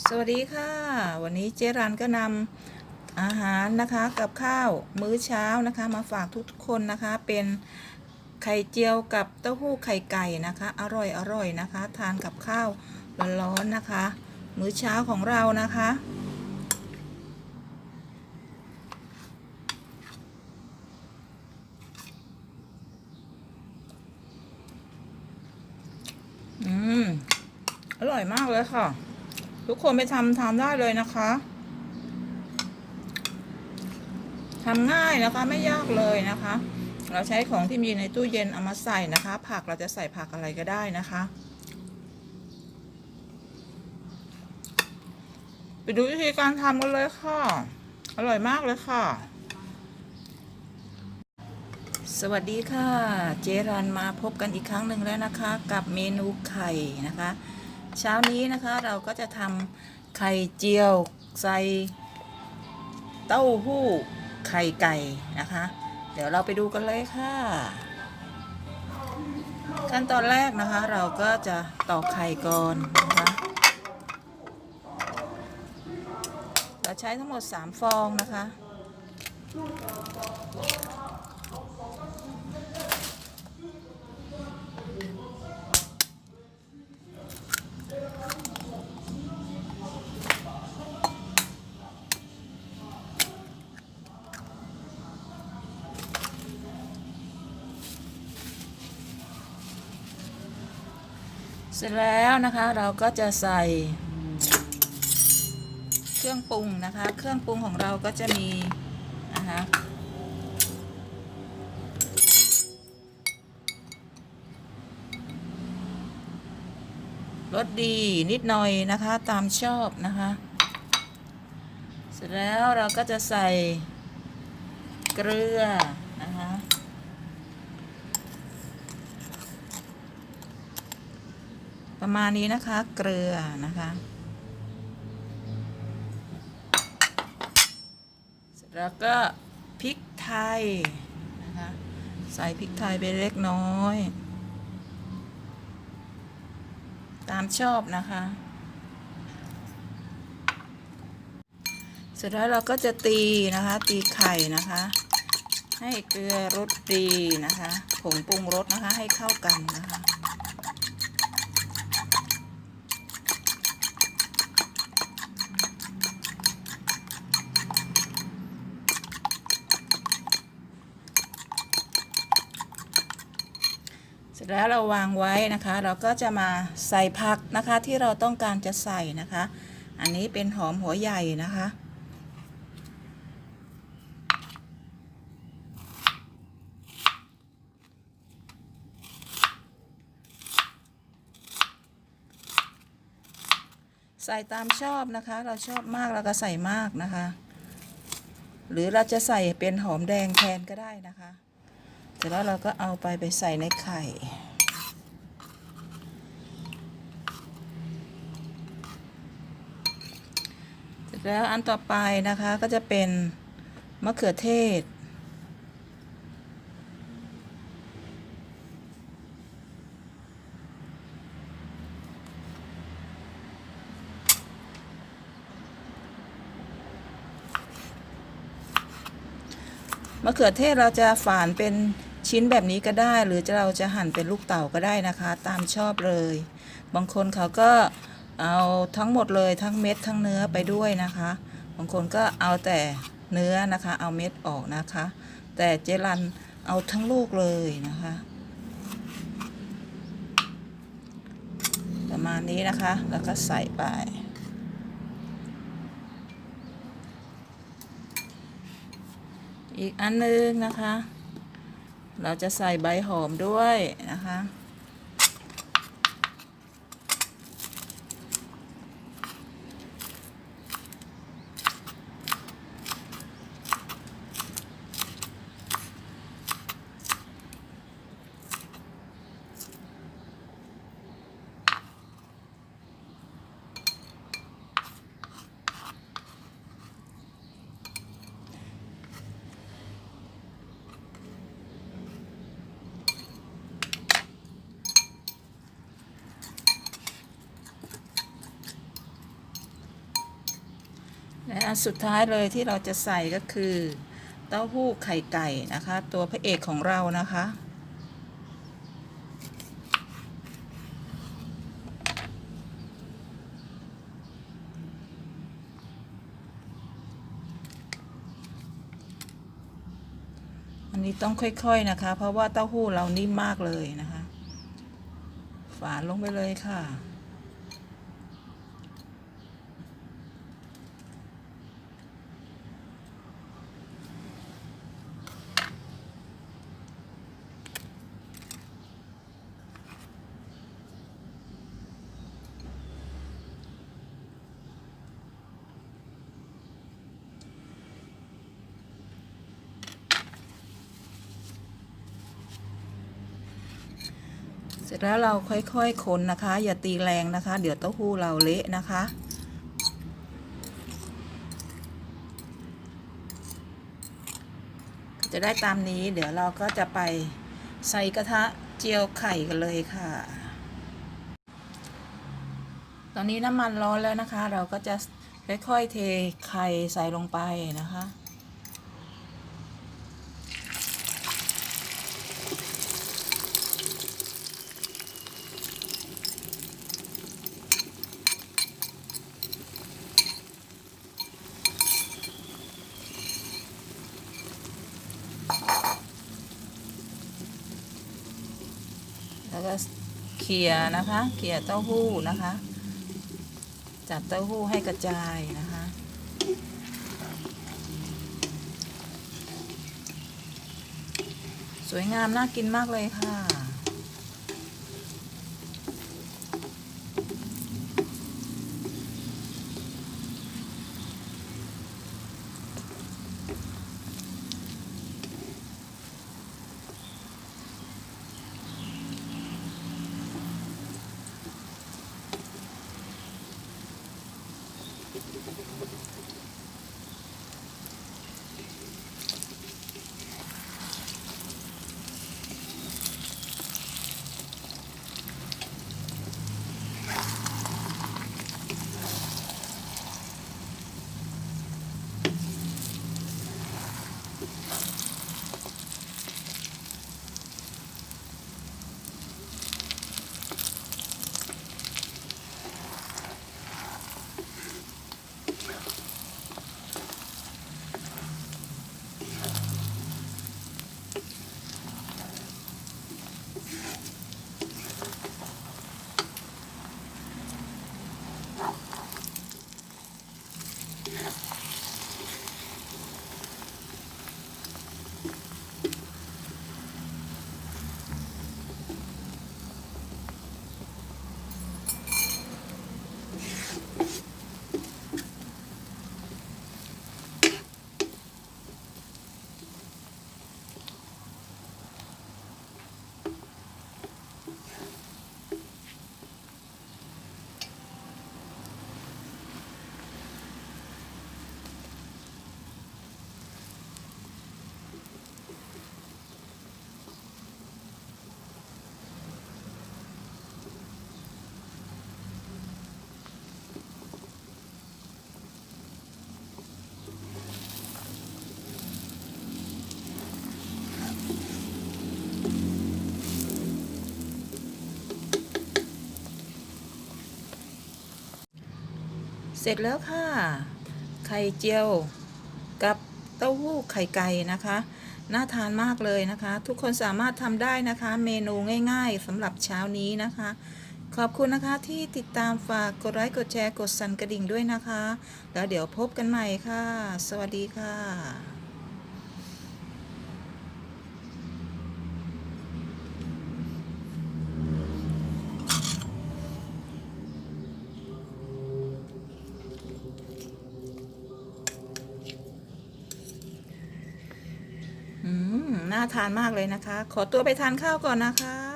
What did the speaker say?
สวัสดีค่ะ วันนี้เจรันก็นำอาหารนะคะกับข้าวมื้อเช้านะคะ มาฝากทุกคนนะคะ เป็นไข่เจียวกับเต้าหู้ไข่ไก่นะคะ อร่อยอร่อยนะคะ ทานกับข้าวร้อนๆนะคะ มื้อเช้าของเรานะคะ อืม อร่อยมากเลยค่ะ ทุกคนไปทำทานได้เลยนะคะทำง่ายนะคะไม่ยากเลยนะคะ เราใช้ของที่มีในตู้เย็นเอามาใส่นะคะ ผักเราจะใส่ผักอะไรก็ได้นะคะ ไปดูวิธีการทำกันเลยค่ะ อร่อยมากเลยค่ะ สวัสดีค่ะ เจรันมาพบกันอีกครั้งหนึ่งแล้วนะคะ กับเมนูไข่นะคะ เช้านี้นะคะเราก็จะทำไข่เจียวใส่เต้าหู้ไข่ไก่นะคะ เดี๋ยวเราไปดูกันเลยค่ะ ขั้นตอนแรกนะคะเราก็จะตอกไข่ก่อนนะคะเราใช้ทั้งหมด 3 ฟองนะคะ ร็จแล้วนะคะเราก็จะใส่เครื่องปรุงนะคะ เครื่องปรุงของเราก็จะมีนะคะรสดีนิดหน่อยนะคะตามชอบนะคะ เสร็จแล้วเราก็จะใส่เกลือนะคะ ประมาณนี้นะคะ เกลือนะคะ เสร็จแล้วก็พริกไทยนะคะ ใส่พริกไทยไปเล็กน้อย ตามชอบนะคะ เสร็จแล้วเราก็จะตีนะคะ ตีไข่นะคะ ให้เกลือรสดีนะคะ ผงปรุงรสนะคะให้เข้ากันนะคะ ร็จแล้วเราวางไว้นะคะ เราก็จะมาใส่ผักนะคะที่เราต้องการจะใส่นะคะ อันนี้เป็นหอมหัวใหญ่นะคะ ใส่ตามชอบนะคะ เราชอบมากเราก็ใส่มากนะคะ หรือเราจะใส่เป็นหอมแดงแทนก็ได้นะคะ สร็จแล้วเราก็เอาไปไปใส่ในไข่เสร็จแล้วอันต่อไปนะคะก็จะเป็นมะเขือเทศ มะเขือเทศเราจะฝานเป็น ชิ้นแบบนี้ก็ได้หรือจะเราจะหั่นเป็นลูกเต่าก็ได้นะคะ ตามชอบเลย บางคนเขาก็เอาทั้งหมดเลยทั้งเม็ดทั้งเนื้อไปด้วยนะคะ บางคนก็เอาแต่เนื้อนะคะ เอาเม็ดออกนะคะ แต่เจรันเอาทั้งลูกเลยนะคะ ประมาณนี้นะคะ แล้วก็ใส่ไปอีกอันนึงนะคะ เราจะใส่ใบหอมด้วยนะคะ อันสุดท้ายเลยที่เราจะใส่ก็คือเต้าหู้ไข่ไก่นะคะ ตัวพระเอกของเรานะคะ อันนี้ต้องค่อยๆนะคะ เพราะว่าเต้าหู้เรานิ่มมากเลยนะคะ ฝานลงไปเลยค่ะ ร็จแล้วเราค่อยๆคนนะคะ อย่าตีแรงนะคะ เดี๋ยวเต้าหู้เราเละนะคะ จะได้ตามนี้เดี๋ยวเราก็จะไปใส่กระทะเจียวไข่กันเลยค่ะ ตอนนี้น้ำมันร้อนแล้วนะคะ เราก็จะค่อยๆเทไข่ใส่ลงไปนะคะ แล้วก็เขี่ยนะคะ เขี่ยเต้าหู้นะคะ จับเต้าหู้ให้กระจายนะคะ สวยงามน่ากินมากเลยค่ะ เสร็จแล้วค่ะ ไข่เจียวกับเต้าหู้ไข่ไก่นะคะ น่าทานมากเลยนะคะ ทุกคนสามารถทำได้นะคะ เมนูง่ายๆสำหรับเช้านี้นะคะ ขอบคุณนะคะที่ติดตามฝากกดไลค์กดแชร์กดสั่นกระดิ่งด้วยนะคะ แล้วเดี๋ยวพบกันใหม่ค่ะ สวัสดีค่ะ อืม น่า ทานมากเลยนะคะ ขอตัวไปทานข้าวก่อนนะคะ